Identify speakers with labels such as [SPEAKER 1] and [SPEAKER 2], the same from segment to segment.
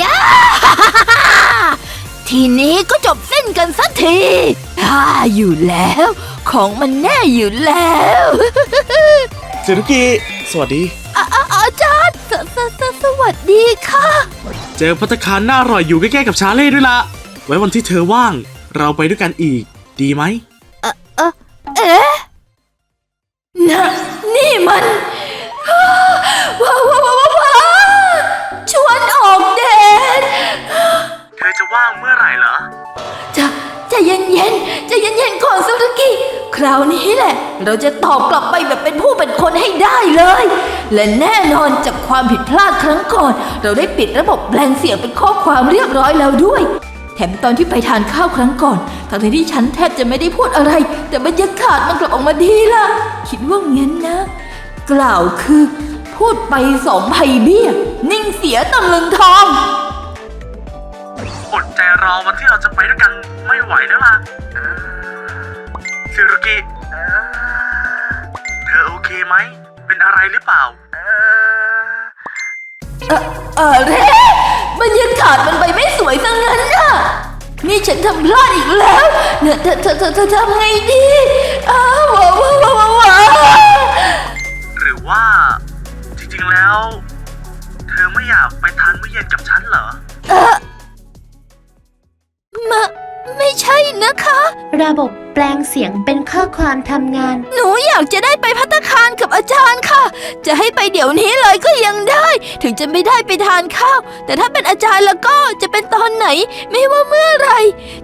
[SPEAKER 1] ย่าทีนี้ก็จบเส้นกันสักทีอ่าอยู่แล้ว ของมันแน่อยู่แล้ว
[SPEAKER 2] เซรุกิสวัสดี
[SPEAKER 1] อาอาอาจารย์สสสสวัสดีค่ะ
[SPEAKER 2] เจอพัตตาคารน่าอร่อยอยู่ใกล้ๆกับชาเล่ด้วยละไว้วันที่เธอว่าง เราไปด้วยกันอีก ดีไหม
[SPEAKER 1] คราวนี้แหละ เราจะตอบกลับไปแบบเป็นผู้เป็นคนให้ได้เลย และแน่นอนจากความผิดพลาดครั้งก่อน เราได้ปิดระบบแปลงเสียงเป็นข้อความเรียบร้อยแล้วด้วย แถมตอนที่ไปทานข้าวครั้งก่อนทั้งที่ฉันแทบจะไม่ได้พูดอะไร แต่บรรยากาศมันกลับออกมาดีล่ะ คิดว่างั้นนะ กล่าวคือ พูดไปสองไผ่เบี้ย นิ่งเสียตำลึงทอง
[SPEAKER 2] อดใจรอวันที่เราจะไปด้วยกันไม่ไหวแล้วล่ะเออ กิเออเธอโอเคไหม เป็นอะไรหรือเปล่า เออ
[SPEAKER 1] เออเออเร่บรรยากาศมันไปไม่สวยซะงั้นน่ะ นี่ฉันทำพลาดอีกแล้วเนี่ยเธอเธอเธอเธอทำไงดีอ้าวว้าวว้าวว้าวว้าว
[SPEAKER 2] หรือว่า จริงๆแล้ว เธอไม่อยากไปทานมื้อเย็นกับฉันเหรอ
[SPEAKER 1] นะคะ
[SPEAKER 3] ระบบแปลงเสียงเป็นข้อความทำงาน
[SPEAKER 1] หนูอยากจะได้ไปพัตตาคารกับอาจารย์ค่ะ จะให้ไปเดี๋ยวนี้เลยก็ยังได้ ถึงจะไม่ได้ไปทานข้าว แต่ถ้าเป็นอาจารย์แล้วก็จะเป็นตอนไหน ไม่ว่าเมื่อไหร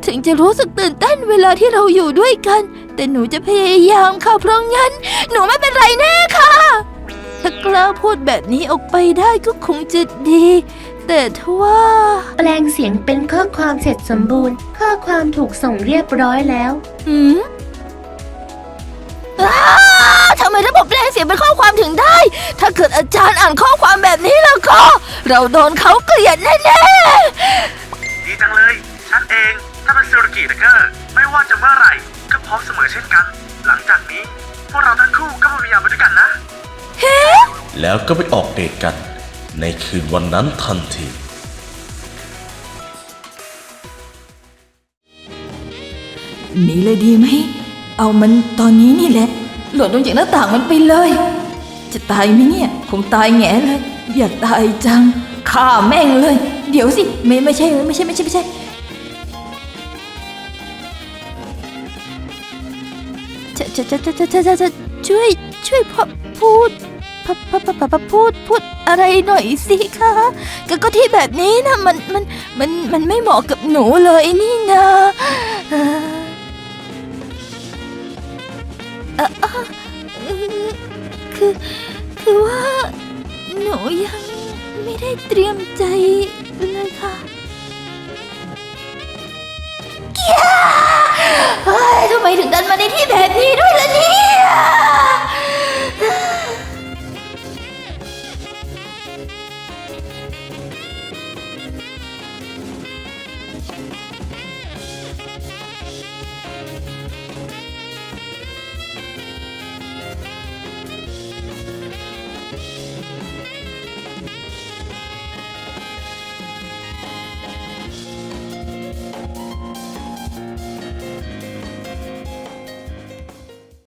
[SPEAKER 1] ถึงจะรู้สึกตื่นเต้นเวลาที่เราอยู่ด้วยกัน แต่หนูจะพยายามค่ะเพราะงั้น หนูไม่เป็นไรแน่ค่ะ ถ้ากล้าพูดแบบนี้ออกไปได้ก็คงจะดี แต่ทว่า
[SPEAKER 3] แปลงเสียงเป็นข้อความเสร็จสมบูรณ์ ข้อความถูกส่งเรียบร้อยแล้ว
[SPEAKER 1] หืมอ้าทำไมระบบแปลงเสียงเป็นข้อความถึงได้ ถ้าเกิดอาจารย์อ่านข้อความแบบนี้แล้วก็ เราโดนเขาเกลียดแน่
[SPEAKER 2] ดีจังเลย ฉันเอง ถ้าเป็นเซรุกินะเกอร์ไม่ว่าจะเมื่อไหร่ก็พร้อมเสมอเช่นกัน หลังจากนี้ พวกเราทั้งคู่ก็มาพยายามไปด้วยกันนะ
[SPEAKER 4] แล้วก็ไปออกเดทกัน ในคืนวันนั้นทันที
[SPEAKER 1] หนีเลยดีไหม เอามันตอนนี้นี่แหละ หล่นลงจากหน้าต่างมันไปเลย จะตายไหมเนี่ยคงตายแง่เลย อยากตายจังข่าแม่งเลย เดี๋ยวสิ ไม่ไม่ใช่ไม่ใช่ไม่ใช่ไม่ใช่ จะจะจะจะจะจะจะช่วยช่วยพ่อพูด พพพพูดพูดอะไรหน่อยสิคะก็ก็ที่แบบนี้นะมันมันมันมันไม่เหมาะกับหนูเลยนี่นะเออคือคือว่าหนูยังไม่ได้เตรียมใจเลยค่ะเกียเฮ้ยทำไมถึงดันมาในที่แบบนี้ด้วยล่ะเนี่ย